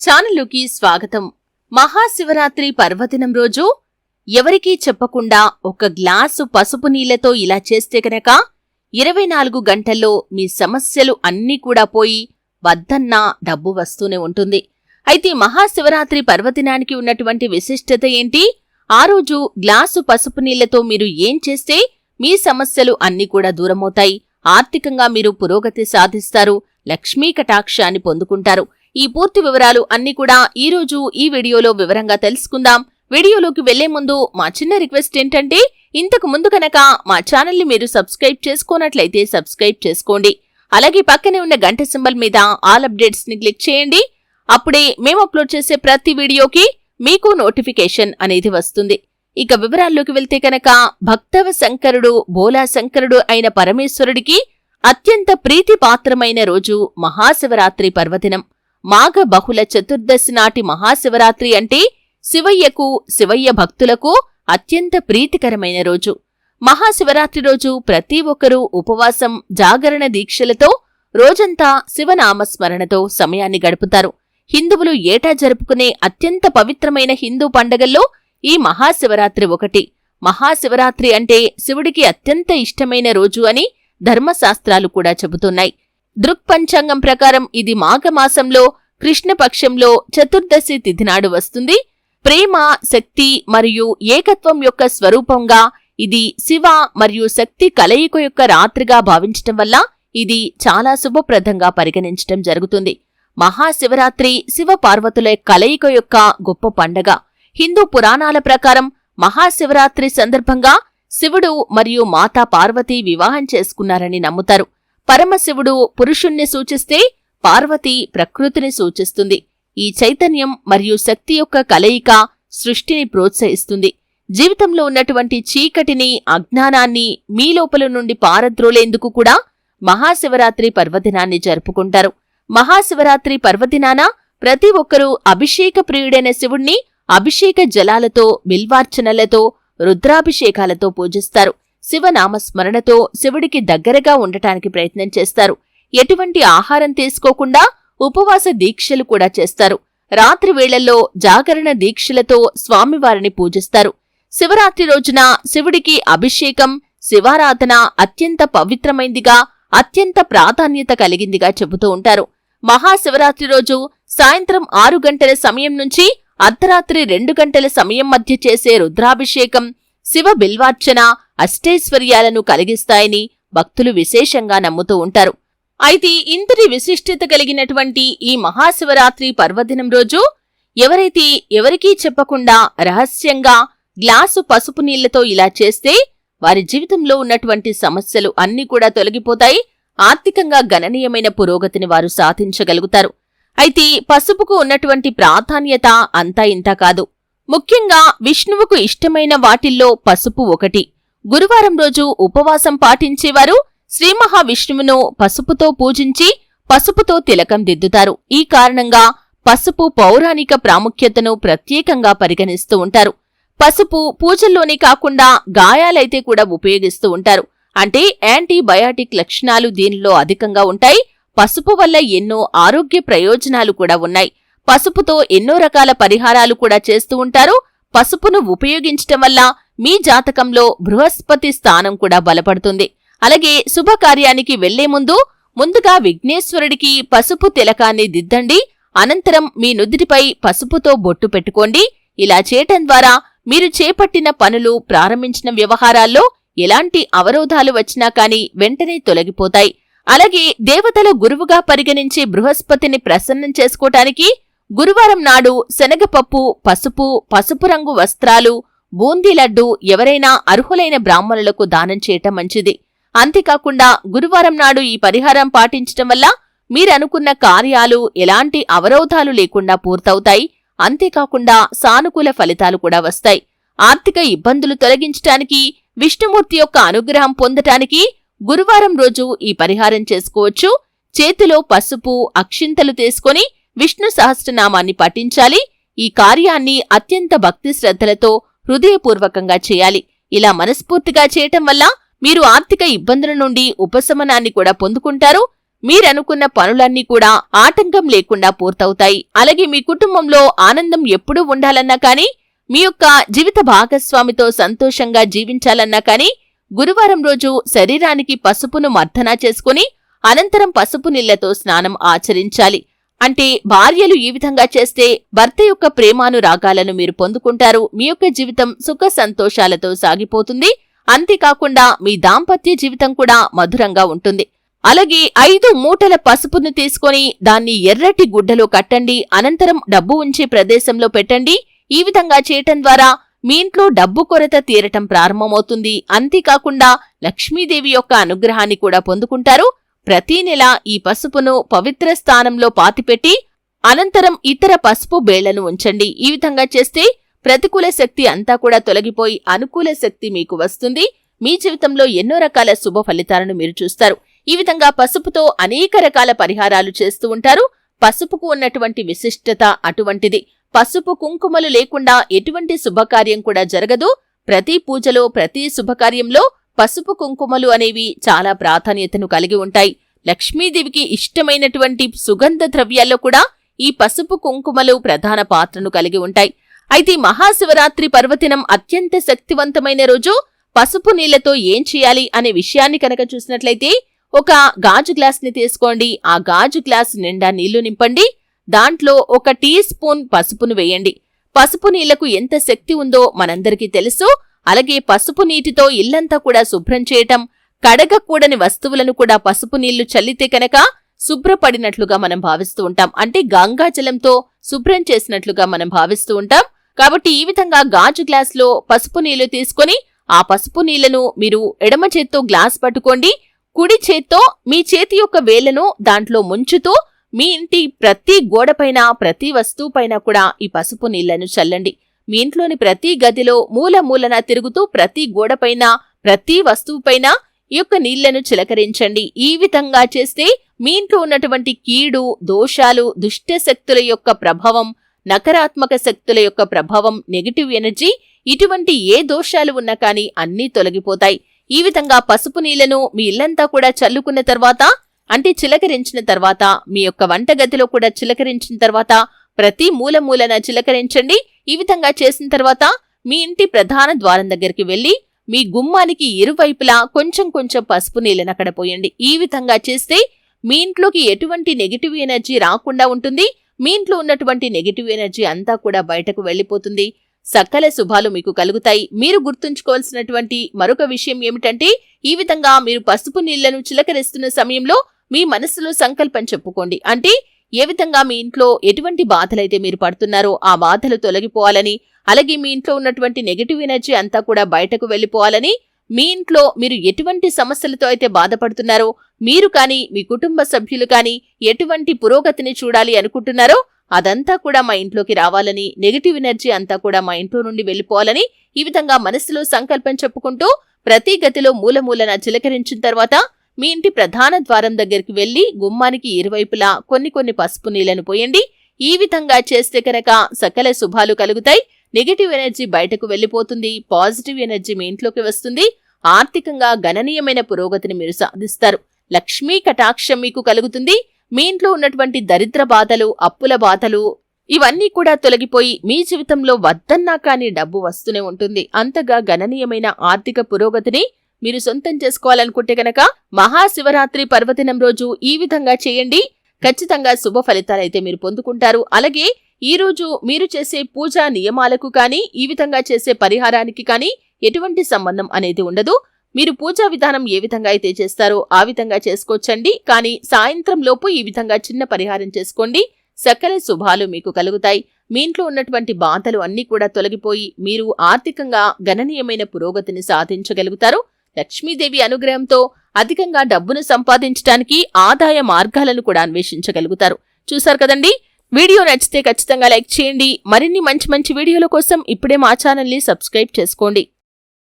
ఛానలుకి స్వాగతం. మహాశివరాత్రి పర్వదినం రోజు ఎవరికీ చెప్పకుండా ఒక గ్లాసు పసుపు నీళ్ళతో ఇలా చేస్తే కనుక ఇరవై నాలుగు గంటల్లో మీ సమస్యలు అన్నీ కూడా పోయి వద్దన్నా డబ్బు వస్తూనే ఉంటుంది. అయితే మహాశివరాత్రి పర్వదినానికి ఉన్నటువంటి విశిష్టత ఏంటి? ఆ రోజు గ్లాసు పసుపు నీళ్ళతో మీరు ఏం చేస్తే మీ సమస్యలు అన్నీ కూడా దూరమవుతాయి. ఆర్థికంగా మీరు పురోగతి సాధిస్తారు. లక్ష్మీ కటాక్షాన్ని పొందుకుంటారు. ఈ పూర్తి వివరాలు అన్ని కూడా ఈ రోజు ఈ వీడియోలో వివరంగా తెలుసుకుందాం. వీడియోలోకి వెళ్ళే ముందు మా చిన్న రిక్వెస్ట్ ఏంటంటే ఇంతకు ముందు కనుక మా ఛానల్ని మీరు సబ్స్క్రైబ్ చేసుకోనట్లయితే సబ్స్క్రైబ్ చేసుకోండి. అలాగే పక్కనే ఉన్న గంట సింబల్ మీద ఆల్ అప్డేట్స్ని క్లిక్ చేయండి. అప్పుడే మేము అప్లోడ్ చేసే ప్రతి వీడియోకి మీకు నోటిఫికేషన్ అనేది వస్తుంది. ఇక వివరాల్లోకి వెళ్తే కనుక భక్తవ శంకరుడు బోలా శంకరుడు అయిన పరమేశ్వరుడికి అత్యంత ప్రీతిపాత్రమైన రోజు మహాశివరాత్రి పర్వదినం. మాఘ బహుళ చతుర్దశి నాటి మహాశివరాత్రి అంటే శివయ్యకు శివయ్య భక్తులకు అత్యంత ప్రీతికరమైన రోజు. మహాశివరాత్రి రోజు ప్రతి ఒక్కరూ ఉపవాసం జాగరణ దీక్షలతో రోజంతా శివనామస్మరణతో సమయాన్ని గడుపుతారు. హిందువులు ఏటా జరుపుకునే అత్యంత పవిత్రమైన హిందూ పండగల్లో ఈ మహాశివరాత్రి ఒకటి. మహాశివరాత్రి అంటే శివుడికి అత్యంత ఇష్టమైన రోజు అని ధర్మశాస్త్రాలు కూడా చెబుతున్నాయి. దృక్పంచాంగం ప్రకారం ఇది మాఘమాసంలో కృష్ణపక్షంలో చతుర్దశి తిథినాడు వస్తుంది. ప్రేమ శక్తి మరియు ఏకత్వం యొక్క స్వరూపంగా ఇది శివ మరియు శక్తి కలయిక యొక్క రాత్రిగా భావించటం వల్ల ఇది చాలా శుభప్రదంగా పరిగణించటం జరుగుతుంది. మహాశివరాత్రి శివ పార్వతుల కలయిక యొక్క గొప్ప పండగ. హిందూ పురాణాల ప్రకారం మహాశివరాత్రి సందర్భంగా శివుడు మరియు మాతా పార్వతి వివాహం చేసుకున్నారని నమ్ముతారు. పరమశివుడు పురుషుణ్ణి సూచిస్తే పార్వతి ప్రకృతిని సూచిస్తుంది. ఈ చైతన్యం మరియు శక్తి యొక్క కలయిక సృష్టిని ప్రోత్సహిస్తుంది. జీవితంలో ఉన్నటువంటి చీకటిని అజ్ఞానాన్ని మీ లోపల నుండి పారద్రోలేందుకు కూడా మహాశివరాత్రి పర్వదినాన్ని జరుపుకుంటారు. మహాశివరాత్రి పర్వదినాన ప్రతి ఒక్కరూ అభిషేక ప్రియుడైన శివుణ్ణి అభిషేక జలాలతో బిల్వార్చనలతో రుద్రాభిషేకాలతో పూజిస్తారు. శివనామస్మరణతో శివుడికి దగ్గరగా ఉండటానికి ప్రయత్నం చేస్తారు. ఎటువంటి ఆహారం తీసుకోకుండా ఉపవాస దీక్షలు కూడా చేస్తారు. రాత్రి వేళల్లో జాగరణ దీక్షలతో స్వామివారిని పూజిస్తారు. శివరాత్రి రోజున శివుడికి అభిషేకం శివారాధన అత్యంత పవిత్రమైందిగా అత్యంత ప్రాధాన్యత కలిగిందిగా చెబుతూ ఉంటారు. మహాశివరాత్రి రోజు సాయంత్రం ఆరు గంటల సమయం నుంచి అర్ధరాత్రి రెండు గంటల సమయం మధ్య చేసే రుద్రాభిషేకం శివ బిల్వార్చన అష్టైశ్వర్యాలను కలిగిస్తాయని భక్తులు విశేషంగా నమ్ముతూ ఉంటారు. అయితే ఇంతటి విశిష్టత కలిగినటువంటి ఈ మహాశివరాత్రి పర్వదినం రోజు ఎవరైతే ఎవరికీ చెప్పకుండా రహస్యంగా గ్లాసు పసుపు నీళ్ళతో ఇలా చేస్తే వారి జీవితంలో ఉన్నటువంటి సమస్యలు అన్నీ కూడా తొలగిపోతాయి. ఆర్థికంగా గణనీయమైన పురోగతిని వారు సాధించగలుగుతారు. అయితే పసుపుకు ఉన్నటువంటి ప్రాధాన్యత అంతా ఇంతా కాదు. ముఖ్యంగా విష్ణువుకు ఇష్టమైన వాటిల్లో పసుపు ఒకటి. గురువారం రోజు ఉపవాసం పాటించేవారు శ్రీ మహావిష్ణువును పసుపుతో పూజించి పసుపుతో తిలకం దిద్దుతారు. ఈ కారణంగా పసుపు పౌరాణిక ప్రాముఖ్యతను ప్రత్యేకంగా పరిగణిస్తూ ఉంటారు. పసుపు పూజల్లోనే కాకుండా గాయాలైతే కూడా ఉపయోగిస్తూ ఉంటారు. అంటే యాంటీబయాటిక్ లక్షణాలు దీనిలో అధికంగా ఉంటాయి. పసుపు వల్ల ఎన్నో ఆరోగ్య ప్రయోజనాలు కూడా ఉన్నాయి. పసుపుతో ఎన్నో రకాల పరిహారాలు కూడా చేస్తూ ఉంటారు. పసుపును ఉపయోగించటం వల్ల మీ జాతకంలో బృహస్పతి స్థానం కూడా బలపడుతుంది. అలాగే శుభకార్యానికి వెళ్ళే ముందు ముందుగా విఘ్నేశ్వరుడికి పసుపు తిలకాన్ని దిద్దండి. అనంతరం మీ నుదుటిపై పసుపుతో బొట్టు పెట్టుకోండి. ఇలా చేయటం ద్వారా మీరు చేపట్టిన పనులు ప్రారంభించిన వ్యవహారాల్లో ఎలాంటి అవరోధాలు వచ్చినా కానీ వెంటనే తొలగిపోతాయి. అలాగే దేవతల గురువుగా పరిగణించే బృహస్పతిని ప్రసన్నం చేసుకోటానికి గురువారం నాడు శనగపప్పు పసుపు పసుపు రంగు వస్త్రాలు బూందీ లడ్డు ఎవరైనా అర్హులైన బ్రాహ్మణులకు దానం చేయటం మంచిది. అంతేకాకుండా గురువారం నాడు ఈ పరిహారం పాటించటం వల్ల మీరనుకున్న కార్యాలు ఎలాంటి అవరోధాలు లేకుండా పూర్తవుతాయి. అంతేకాకుండా సానుకూల ఫలితాలు కూడా వస్తాయి. ఆర్థిక ఇబ్బందులు తొలగించటానికి విష్ణుమూర్తి యొక్క అనుగ్రహం పొందటానికి గురువారం రోజు ఈ పరిహారం చేసుకోవచ్చు. చేతిలో పసుపు అక్షింతలు తీసుకొని విష్ణు సహస్రనామాన్ని పఠించాలి. ఈ కార్యాన్ని అత్యంత భక్తి శ్రద్ధలతో హృదయపూర్వకంగా చేయాలి. ఇలా మనస్ఫూర్తిగా చేయటం వల్ల మీరు ఆర్థిక ఇబ్బందుల నుండి ఉపశమనాన్ని కూడా పొందుకుంటారు. మీరనుకున్న పనులన్నీ కూడా ఆటంకం లేకుండా పూర్తవుతాయి. అలాగే మీ కుటుంబంలో ఆనందం ఎప్పుడూ ఉండాలన్నా కానీ మీ యొక్క జీవిత భాగస్వామితో సంతోషంగా జీవించాలన్నా కానీ గురువారం రోజు శరీరానికి పసుపును మర్దనా చేసుకుని అనంతరం పసుపు నీళ్ళతో స్నానం ఆచరించాలి. అంటే భార్యలు ఈ విధంగా చేస్తే భర్త యొక్క ప్రేమానురాగాలను మీరు పొందుకుంటారు. మీ యొక్క జీవితం సుఖ సంతోషాలతో సాగిపోతుంది. అంతేకాకుండా మీ దాంపత్య జీవితం కూడా మధురంగా ఉంటుంది. అలాగే ఐదు మూటల పసుపును తీసుకొని దాన్ని ఎర్రటి గుడ్డలో కట్టండి. అనంతరం డబ్బు ఉంచే ప్రదేశంలో పెట్టండి. ఈ విధంగా చేయటం ద్వారా మీ ఇంట్లో డబ్బు కొరత తీరటం ప్రారంభమవుతుంది. అంతేకాకుండా లక్ష్మీదేవి యొక్క అనుగ్రహాన్ని కూడా పొందుకుంటారు. ప్రతి నెల ఈ పసుపును పవిత్ర స్థానంలో పాతిపెట్టి అనంతరం ఇతర పసుపు బేళ్ళను ఉంచండి. ఈ విధంగా చేస్తే ప్రతికూల శక్తి అంతా కూడా తొలగిపోయి అనుకూల శక్తి మీకు వస్తుంది. మీ జీవితంలో ఎన్నో రకాల శుభ ఫలితాలను మీరు చూస్తారు. ఈ విధంగా పసుపుతో అనేక రకాల పరిహారాలు చేస్తూ ఉంటారు. పసుపుకు ఉన్నటువంటి విశిష్టత అటువంటిది. పసుపు కుంకుమలు లేకుండా ఎటువంటి శుభకార్యం కూడా జరగదు. ప్రతి పూజలో ప్రతి శుభకార్యంలో పసుపు కుంకుమలు అనేవి చాలా ప్రాధాన్యతను కలిగి ఉంటాయి. లక్ష్మీదేవికి ఇష్టమైనటువంటి సుగంధ ద్రవ్యాల్లో కూడా ఈ పసుపు కుంకుమలు ప్రధాన పాత్రను కలిగి ఉంటాయి. అయితే మహాశివరాత్రి పర్వదినం అత్యంత శక్తివంతమైన రోజు పసుపు నీళ్ళతో ఏం చేయాలి అనే విషయాన్ని కనుక చూసినట్లయితే ఒక గాజు గ్లాస్ని తీసుకోండి. ఆ గాజు గ్లాస్ నిండా నీళ్ళు నింపండి. దాంట్లో ఒక టీ స్పూన్ పసుపును వేయండి. పసుపు నీళ్ళకు ఎంత శక్తి ఉందో మనందరికీ తెలుసు. అలాగే పసుపు నీటితో ఇల్లంతా కూడా శుభ్రం చేయటం కడగకూడని వస్తువులను కూడా పసుపు నీళ్ళు చల్లితే కనుక శుభ్రపడినట్లుగా మనం భావిస్తూ ఉంటాం. అంటే గంగాజలంతో శుభ్రం చేసినట్లుగా మనం భావిస్తూ ఉంటాం. కాబట్టి ఈ విధంగా గాజు గ్లాస్లో పసుపు నీళ్ళు తీసుకొని ఆ పసుపు నీళ్ళను మీరు ఎడమ చేత్తో గ్లాస్ పట్టుకోండి. కుడి చేత్తో మీ చేతి యొక్క వేళ్ళను దాంట్లో ముంచుతూ మీ ఇంటి ప్రతి గోడపైన ప్రతి వస్తువుపైన కూడా ఈ పసుపు నీళ్ళను చల్లండి. మీ ఇంట్లోని ప్రతి గదిలో మూల మూలన తిరుగుతూ ప్రతి గోడపైన ప్రతి వస్తువుపైన ఈ యొక్క నీళ్ళను చిలకరించండి. ఈ విధంగా చేస్తే మీ ఇంట్లో ఉన్నటువంటి కీడు దోషాలు దుష్ట శక్తుల యొక్క ప్రభావం నకారాత్మక శక్తుల యొక్క ప్రభావం నెగిటివ్ ఎనర్జీ ఇటువంటి ఏ దోషాలు ఉన్నా కానీ అన్నీ తొలగిపోతాయి. ఈ విధంగా పసుపు నీళ్ళను మీ ఇల్లంతా కూడా చల్లుకున్న తర్వాత అంటే చిలకరించిన తర్వాత మీ యొక్క వంటగదిలో కూడా చిలకరించిన తర్వాత ప్రతి మూల మూలన చిలకరించండి. ఈ విధంగా చేసిన తర్వాత మీ ఇంటి ప్రధాన ద్వారం దగ్గరికి వెళ్ళి మీ గుమ్మానికి ఇరువైపులా కొంచెం కొంచెం పసుపు నీళ్ళని అక్కడ పోయండి. ఈ విధంగా చేస్తే మీ ఇంట్లోకి ఎటువంటి నెగిటివ్ ఎనర్జీ రాకుండా ఉంటుంది. మీ ఇంట్లో ఉన్నటువంటి నెగిటివ్ ఎనర్జీ అంతా కూడా బయటకు వెళ్ళిపోతుంది. సకల శుభాలు మీకు కలుగుతాయి. మీరు గుర్తుంచుకోవాల్సినటువంటి మరొక విషయం ఏమిటంటే ఈ విధంగా మీరు పసుపు నీళ్ళను చిలకరిస్తున్న సమయంలో మీ మనసులో సంకల్పం చెప్పుకోండి. అంటే ఏ విధంగా మీ ఇంట్లో ఎటువంటి బాధలైతే మీరు పడుతున్నారో ఆ బాధలు తొలగిపోవాలని అలాగే మీ ఇంట్లో ఉన్నటువంటి నెగిటివ్ ఎనర్జీ అంతా కూడా బయటకు వెళ్ళిపోవాలని మీ ఇంట్లో మీరు ఎటువంటి సమస్యలతో అయితే బాధపడుతున్నారో మీరు కానీ మీ కుటుంబ సభ్యులు కానీ ఎటువంటి పురోగతిని చూడాలి అనుకుంటున్నారో అదంతా కూడా మా ఇంట్లోకి రావాలని నెగిటివ్ ఎనర్జీ అంతా కూడా మా ఇంట్లో నుండి వెళ్ళిపోవాలని ఈ విధంగా మనసులో సంకల్పం చెప్పుకుంటూ ప్రతి గతిలో మూలమూలన చిలకరించిన తర్వాత మీ ఇంటి ప్రధాన ద్వారం దగ్గరికి వెళ్ళి గుమ్మానికి ఇరువైపులా కొన్ని కొన్ని పసుపు నీళ్ళను పోయండి. ఈ విధంగా చేస్తే కనుక సకల శుభాలు కలుగుతాయి. నెగిటివ్ ఎనర్జీ బయటకు వెళ్ళిపోతుంది పాజిటివ్ ఎనర్జీ మీ ఇంట్లోకి వస్తుంది. ఆర్థికంగా గణనీయమైన పురోగతిని మీరు సాధిస్తారు. లక్ష్మీ కటాక్షం మీకు కలుగుతుంది. మీ ఇంట్లో ఉన్నటువంటి దరిద్ర బాధలు అప్పుల బాధలు ఇవన్నీ కూడా తొలగిపోయి మీ జీవితంలో వద్దన్నా కానీ డబ్బు వస్తూనే ఉంటుంది. అంతగా గణనీయమైన ఆర్థిక పురోగతిని మీరు సొంతం చేసుకోవాలనుకుంటే గనక మహాశివరాత్రి పర్వదినం రోజు ఈ విధంగా చేయండి. ఖచ్చితంగా శుభ ఫలితాలైతే మీరు పొందుకుంటారు. అలాగే ఈ రోజు మీరు చేసే పూజా నియమాలకు కానీ ఈ విధంగా చేసే పరిహారానికి కానీ ఎటువంటి సంబంధం అనేది ఉండదు. మీరు పూజా విధానం ఏ విధంగా అయితే చేస్తారో ఆ విధంగా చేసుకోవచ్చండి. కానీ సాయంత్రం లోపు ఈ విధంగా చిన్న పరిహారం చేసుకోండి. సకల శుభాలు మీకు కలుగుతాయి. మీ ఇంట్లో ఉన్నటువంటి బాధలు అన్నీ కూడా తొలగిపోయి మీరు ఆర్థికంగా గణనీయమైన పురోగతిని సాధించగలుగుతారు. లక్ష్మీదేవి అనుగ్రహంతో అధికంగా డబ్బును సంపాదించడానికి ఆదాయ మార్గాలను కూడా అన్వేషించగలుగుతారు. చూశారు కదండి? వీడియో నచ్చితే ఖచ్చితంగా లైక్ చేయండి. మరిన్ని మంచి మంచి వీడియోల కోసం ఇప్పుడే మా ఛానల్ని సబ్స్క్రైబ్ చేసుకోండి.